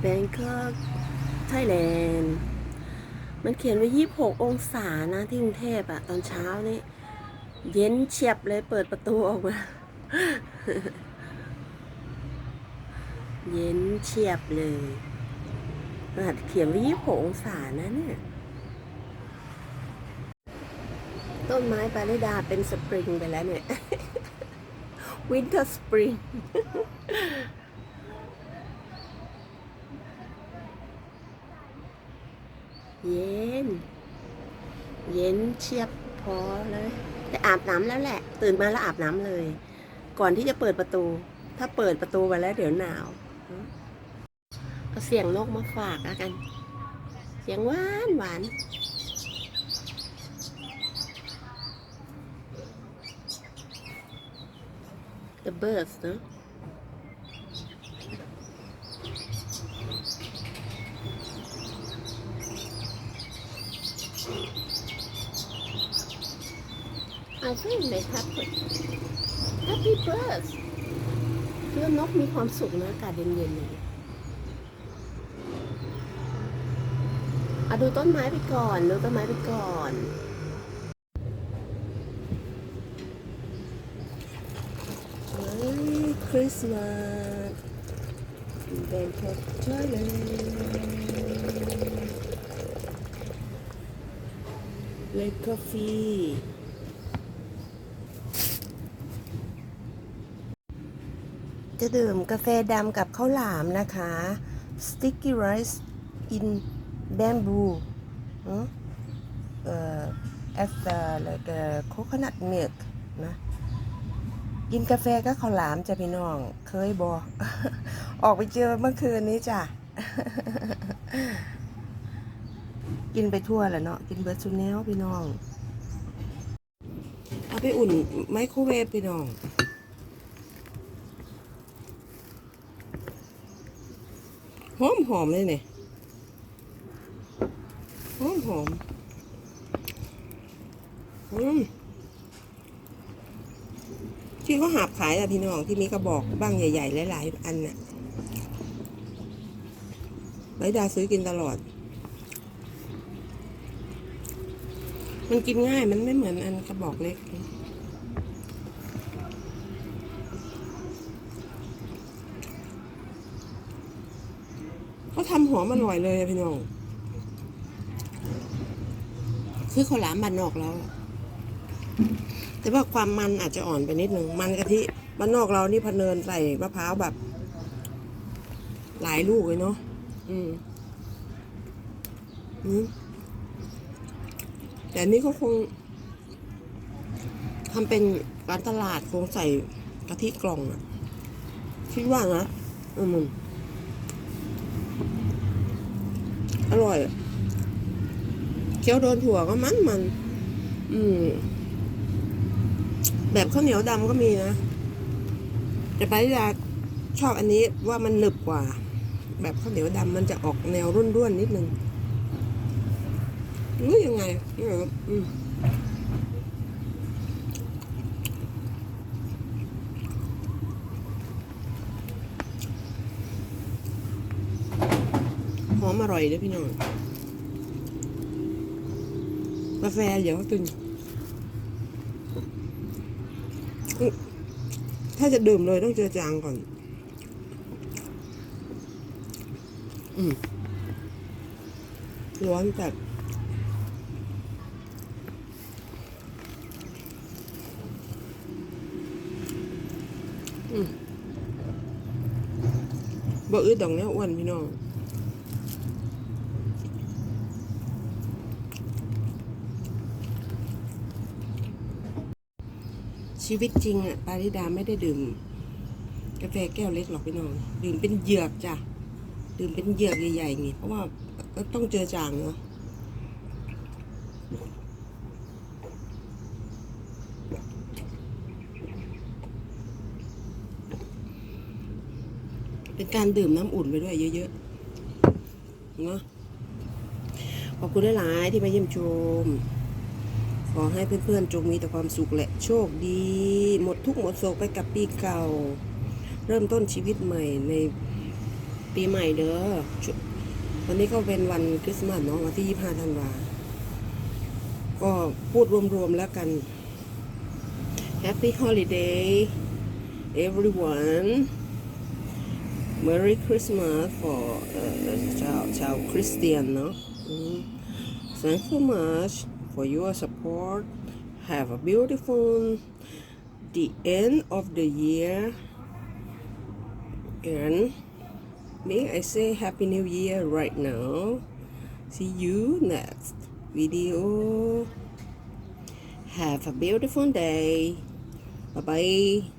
แบงคอกไทยแลนด์มันเขียนไว้ยี่หกองศานะที่กรุงเทพอะตอนเช้านี่ เย็นเฉียบเลยเปิดประตูออกมา เย็นเฉียบเลยรหัสเขียนไว้ยี่หกองศานะเนี่ย ต้นไม้ปาริดาเป็นสปริงไปแล้วเนี่ย วินเทอร์สปริง เย็น เย็นเฉียบพอเลยแต่อาบน้ำแล้วแหละ ตื่นมาแล้วอาบน้ำเลย ก่อนที่จะเปิดประตู ถ้าเปิดประตูไปแล้วเดี๋ยวหนาวเอาเสียงนกมาฝากแล้วกัน เสียงหวานหวาน The birds เนอะ I think they happy happy birds เพื่อนกมีความสุขนะอากาศเย็นๆอย่างนี้อะดูต้นไม้ไปก่อน ดูต้นไม้ไปก่อนคริสต์มาสแบงคอกไทยแลนด์ เลกกาแฟจะดื่มกาแฟดำกับข้าวหลามนะคะ sticky rice in bamboo เอ่อ as a like coconut milk นะกินกาแฟก็ข้าวหลามจ้ะพี่น้อง เคยบอออกไปเจอเมื่อคืนนี้จ้ะ กินไปทั่วแหละเนาะกินเบิร์ดซูแนลพี่น้อง เอาไปอุ่นไมโครเวฟพี่น้องหอมหอมเลยเนี่ยหอมหอมอืมที่เขาหาบขายอะพี่น้องที่มีกระบอกบ้างใหญ่ ๆ หลาย ๆ อันน่ะไว้ดาซื้อกินตลอด มันกินง่ายมันไม่เหมือนอันกระบอกเล็กเขาทำหอมอร่อยเลยพี่น้อง คือข้าวหลามบ้านนอกแล้ว แต่ว่าความมันอาจจะอ่อนไปนิดนึง มันกะทิบ้านนอกเรานี่พเนินใส่มะพร้าวแบบ หลายลูกเลยเนาะ อืมอืม แต่นนี้เขาคงทำเป็นร้านตลาดคงใส่กะทิกล่องอะคิดว่านะอืมอร่อยเคี้ยวโดนถั่วก็มันมัน อืม แบบข้าวเหนียวดำก็มีนะแต่ปาริดาชอบอันนี้ว่ามันหนึบกว่า แบบข้าวเหนียวดำมันจะออกแนวรุ่นร่วนๆนิดนึง ไงนี่หอมหอมอร่อยเลยพี่น้องกาแฟเดี๋ยวกินถ้าจะดื่มเลยต้องเจอจางก่อน อืมร้อนจัด บ่อึดดอกเนี้ยอ้วนพี่น้องชีวิตจริงอะปาริดาไม่ได้ดื่ม กาแฟแก้วเล็กหรอกพี่น้องดื่มเป็นเหยือกจ้ะดื่มเป็นเหยือกใหญ่ๆอย่างงี้เพราะว่าก็ต้องเจอจางเนาะ เป็นการดื่มน้ำอุ่นไปด้วยเยอะๆเนาะขอบคุณหลายๆที่มาเยี่ยมชม ขอให้เพื่อนๆจงมีแต่ความสุขและโชคดี หมดทุกหมดโศกไปกับปีเก่า เริ่มต้นชีวิตใหม่ในปีใหม่เด้อวันนี้ก็เป็นวันคริสต์มาสเนาะวันที่ 25 ธันวา ก็พูดรวมๆแล้วกัน Happy Holiday everyone Merry Christmas for เอ่อชาวชาวคริสเตียนเนาะอืม Thank you much for your support Have a beautiful the end of the year and may I say Happy New Year right now See you next video Have a beautiful day Bye bye